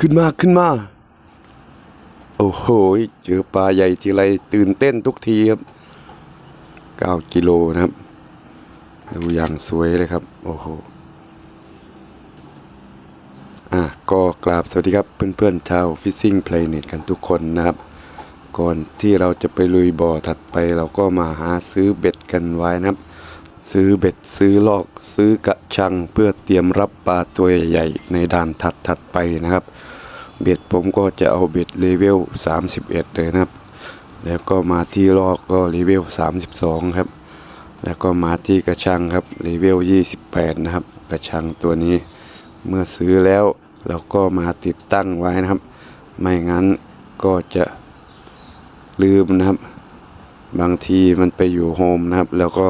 ขึ้นมาขึ้นมา โอ้โห เจอปลาใหญ่ทีไรตื่นเต้นทุกทีครับเก้ากิโลนะครับ ดูอย่างสวยเลยครับ โอ้โห อะ ก็กราบสวัสดีครับเพื่อนๆชาว Fishing Planet กันทุกคนนะครับ ก่อนที่เราจะไปลุยบ่อถัดไปเราก็มาหาซื้อเบ็ดกันไว้นะครับ ซื้อเบ็ดซื้อลอก ซื้อกระชังเพื่อเตรียมรับปลาตัวใหญ่ในด่านถัดถัดไปนะครับ เบ็ดผมก็จะเอาเบ็ดเลเวล 31 เลยนะครับ แล้วก็มาที่ลอกก็เลเวล 32 ครับ แล้วก็มาที่กระชังครับเลเวล 28 นะครับ กระชังตัวนี้ เมื่อซื้อแล้วเราก็มาติดตั้งไว้นะครับ ไม่งั้นก็จะลืมนะครับ บางทีมันไปอยู่โฮมนะครับ แล้วก็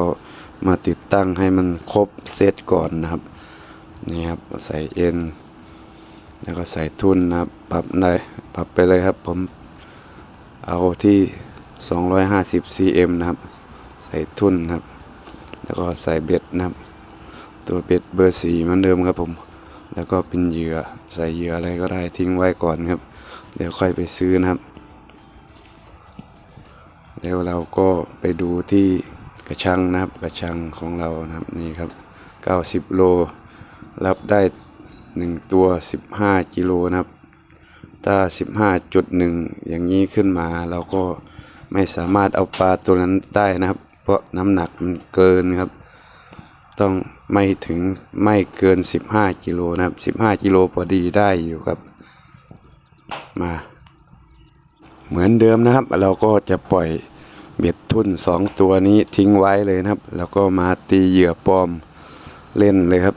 มาติดตั้งให้มันครบเซตก่อนนะครับ นี่ครับ ใส่เอ็น แล้วก็ใส่ทุนนะครับ ปรับได้ปรับไปเลยครับผมเอาที่ 250 cm นะครับ ใส่ทุนนครับ แล้วก็ใส่เบ็ดนะครับ ตัวเบ็ดเบอร์สีเหมือนเดิมครับผม แล้วก็เป็นเหยื่อใส่เหยื่ออะไรก็ได้ทิ้งไว้ก่อนครับ เดี๋ยวค่อยไปซื้อนะครับแล้วเราก็ไปดูที่กระชังนะครับ กระชังของเรานะครับนี่ครับ 90 โล รับได้หนึ่งตัว 15 กิโลนะครับ ถ้า 15.1 อย่างนี้ขึ้นมาเราก็ไม่สามารถเอาปลาตัวนั้นได้นะครับ เพราะน้ำหนักมันเกินครับ ต้องไม่ถึงไม่เกิน 15กิโลนะครับ 15กิโลพอดีได้อยู่ครับ มา เหมือนเดิมนะครับ เราก็จะปล่อยเบ็ดทุ่นสองตัวนี้ทิ้งไว้เลยนะครับ แล้วก็มาตีเหยื่อปลอมเล่นเลยครับ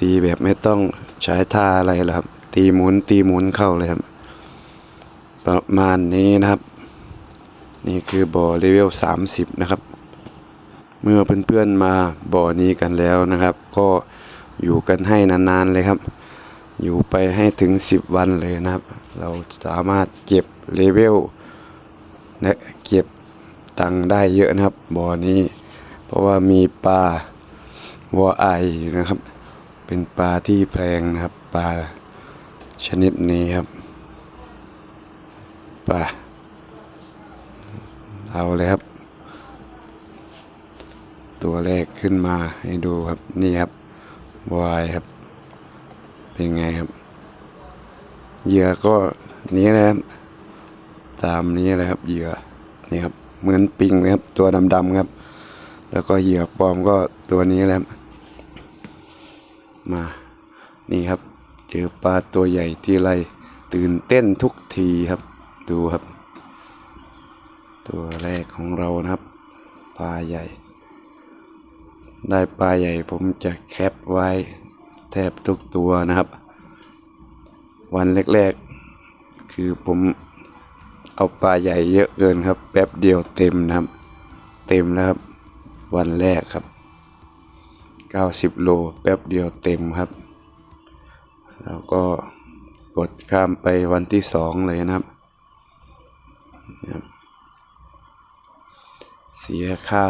ตีแบบไม่ต้องใช้ท่าอะไรหรอกครับ ตีหมุนตีหมุนเข้าเลยครับ ประมาณนี้นะครับ นี่คือบ่อเลเวล30 นะครับ เมื่อเพื่อนๆมาบ่อนี้กันแล้วนะครับ ก็อยู่กันให้นานๆเลยครับ อยู่ไปให้ถึง 10 วันเลยนะครับ เราสามารถเก็บเลเวลและเก็บตังได้เยอะนะครับบ่อนี้ เพราะว่ามีปลาวอไอนะครับ เป็นปลาที่แพงนะครับปลา ชนิดนี้ครับปลาเอาเลยครับ ตัวแรกขึ้นมาให้ดูครับ นี่ครับวายครับ เป็นไงครับ เหยื่อก็นี้นะครับ ตามนี้เลยครับ เหยื่อ นี่ครับ เหมือนปิงเลยครับ ตัวดำๆครับ แล้วก็เหยื่อปลอมก็ตัวนี้แหละครับมา นี่ครับ เจอปลาตัวใหญ่ที่ไรตื่นเต้นทุกทีครับ ดูครับ ตัวแรกของเรานะครับ ปลาใหญ่ ได้ปลาใหญ่ผมจะแคปไว้แทบทุกตัวนะครับ วันแรกๆ คือผมเอาปลาใหญ่เยอะเกินครับ แป๊บเดียวเต็มนะครับ เต็มแล้วครับ วันแรกครับ 90 โลแป๊บเดียวเต็มครับ แล้วก็กดข้ามไปวันที่สองเลยนะครับ เสียค่า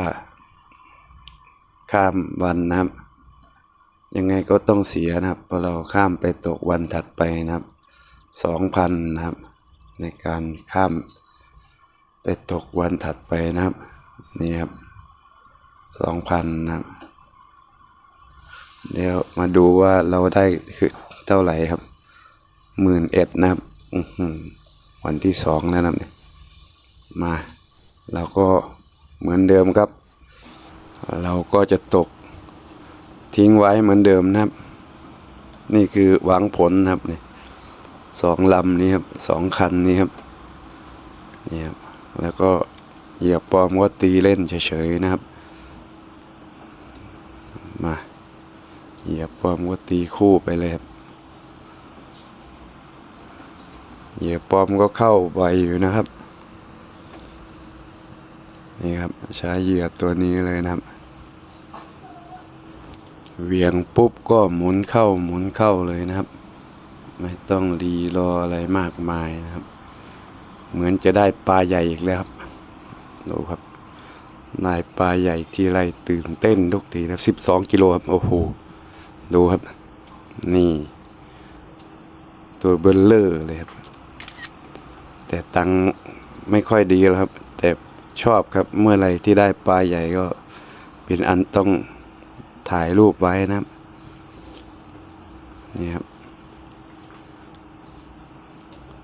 ข้ามวันนะครับ ยังไงก็ต้องเสียนะครับเพราะเราข้ามไปตกวันถัดไปนะครับสองพันนะครับ ในการข้ามไปตกวันถัดไปนะครับ นี่ครับสองพันนะครับ เดี๋ยวมาดูว่าเราได้คือ เท่าไหร่ครับหมื่นเอ็ดนะครับวันที่สองแล้วนะครับมาเราก็เหมือนเดิมครับ เราก็จะตกทิ้งไว้เหมือนเดิมนะครับ นี่คือหวังผลนะครับนี่สองลำนี้ครับสองคันนี้ครับนี่ครับแล้วก็เหยียบปลอมก็ตีเล่นเฉยๆนะครับ มาเหยียบปลอมก็ตีคู่ไปเลยครับ เหยียบปลอมก็เข้าไวอยู่นะครับ นี่ครับใช้เหยื่อตัวนี้เลยนะครับ เวียงปุ๊บก็หมุนเข้าหมุนเข้าเลยนะครับ ไม่ต้องรีรออะไรมากมายนะครับ เหมือนจะได้ปลาใหญ่อีกแล้วครับดูครับนายปลาใหญ่ทีไรตื่นเต้นทุกทีนะสิบสองกิโลครับโอ้โหดูครับ นี่ ตัวเบลเลอร์เลยครับ แต่ตังค์ไม่ค่อยดีแล้วครับ แต่ชอบครับเมื่อไรที่ได้ปลาใหญ่ก็เป็นอันต้องถ่ายรูปไว้นะครับนี่ครับ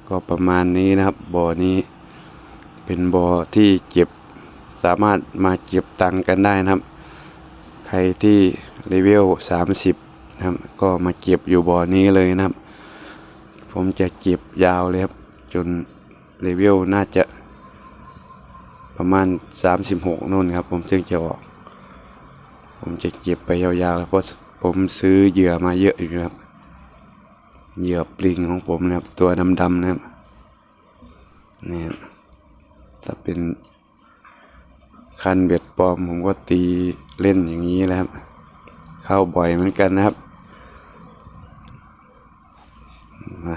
ก็ประมาณนี้นะครับบ่อนี้เป็นบ่อที่เก็บสามารถมาเก็บตังค์กันได้นะครับ ใครที่เลเวล30 นะครับ ก็มาเก็บอยู่บ่อนี้เลยนะครับ ผมจะเก็บยาวเลยครับ จน เลเวลน่าจะประมาณ 36นู่นครับ ผมจึงจะออก ผมจะเก็บไปยาวๆแล้วเพราะผมซื้อเหยื่อมาเยอะอยู่นะครับ เหยื่อปลิงของผมนะครับ ตัวดำๆนะครับนี่ถ้าเป็นคันเบ็ดปลอมผมก็ตีเล่นอย่างนี้แล้วครับ เข้าบ่อยเหมือนกันนะครับมา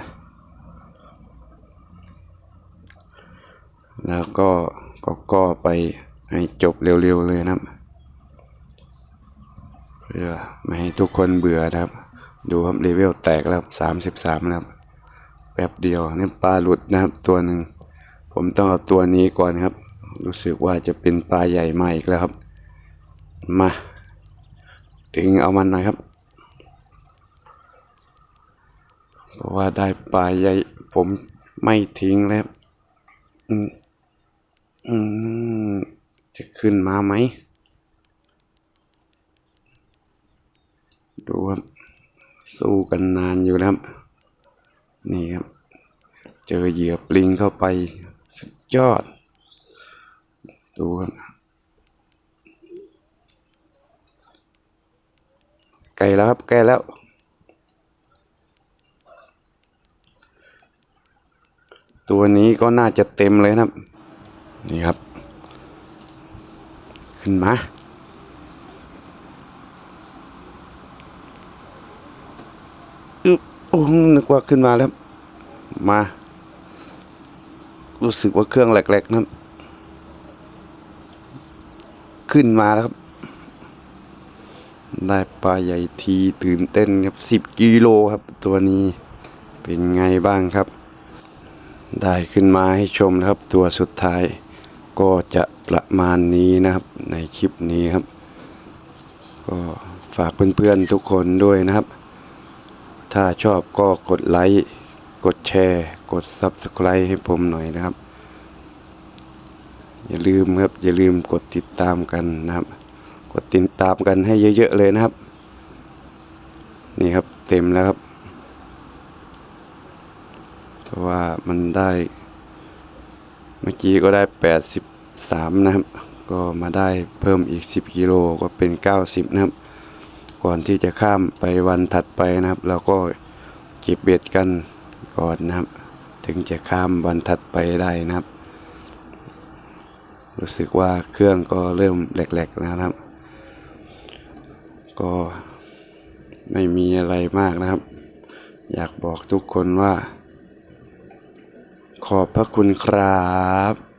แล้วก็ก็ก็ไปให้จบเร็วๆเลยนะครับเพื่อไม่ให้ทุกคนเบื่อนะครับ ดูครับเลเวลแตกแล้วสามสิบสามแล้วครับแป๊บเดียวนี่ปลาหลุดนะครับตัวหนึ่งผมต้องเอาตัวนี้ก่อนครับ รู้สึกว่าจะเป็นปลาใหญ่มาอีกแล้วครับ มาดึงเอามันหน่อยครับเพราะว่าได้ปลาใหญ่ผมไม่ทิ้งแล้วอืม อืม จะขึ้นมาไหม ดูครับ สู้กันนานอยู่นะครับ นี่ครับ เจอเหยื่อปลิงเข้าไป สุดยอด ดูครับใกล้แล้วครับใกล้แล้วตัวนี้ก็น่าจะเต็มเลยนะครับ นี่ครับ ขึ้นมาอึ๊บโอ้โหนึกว่าขึ้นมาแล้ว มา รู้สึกว่าเครื่องแหลกๆนะครับขึ้นมาแล้วครับ ได้ปลาใหญ่ทีตื่นเต้นครับสิบกิโลครับ ตัวนี้เป็นไงบ้างครับ ได้ขึ้นมาให้ชมนะครับตัวสุดท้าย ก็จะประมาณนี้นะครับในคลิปนี้ครับ ก็ฝากเพื่อนๆทุกคนด้วยนะครับ ถ้าชอบก็กดไลค์กดแชร์ กด Subscribe ให้ผมหน่อยนะครับ อย่าลืมครับ อย่าลืมกดติดตามกันนะครับ กดติดตามกันให้เยอะ ๆ เลยนะครับ นี่ครับเต็มแล้วครับ เพราะว่ามันได้ เมื่อกี้ก็ได้ 83 นะครับ ก็มาได้เพิ่มอีก 10 กิโลก็เป็น 90 นะครับ ก่อนที่จะข้ามไปวันถัดไปนะครับ เราก็เก็บเบ็ดกันก่อนนะครับ ถึงจะข้ามวันถัดไปได้นะครับ รู้สึกว่าเครื่องก็เริ่มแหลกๆนะครับ ก็ไม่มีอะไรมากนะครับ อยากบอกทุกคนว่า ขอบพระคุณครับ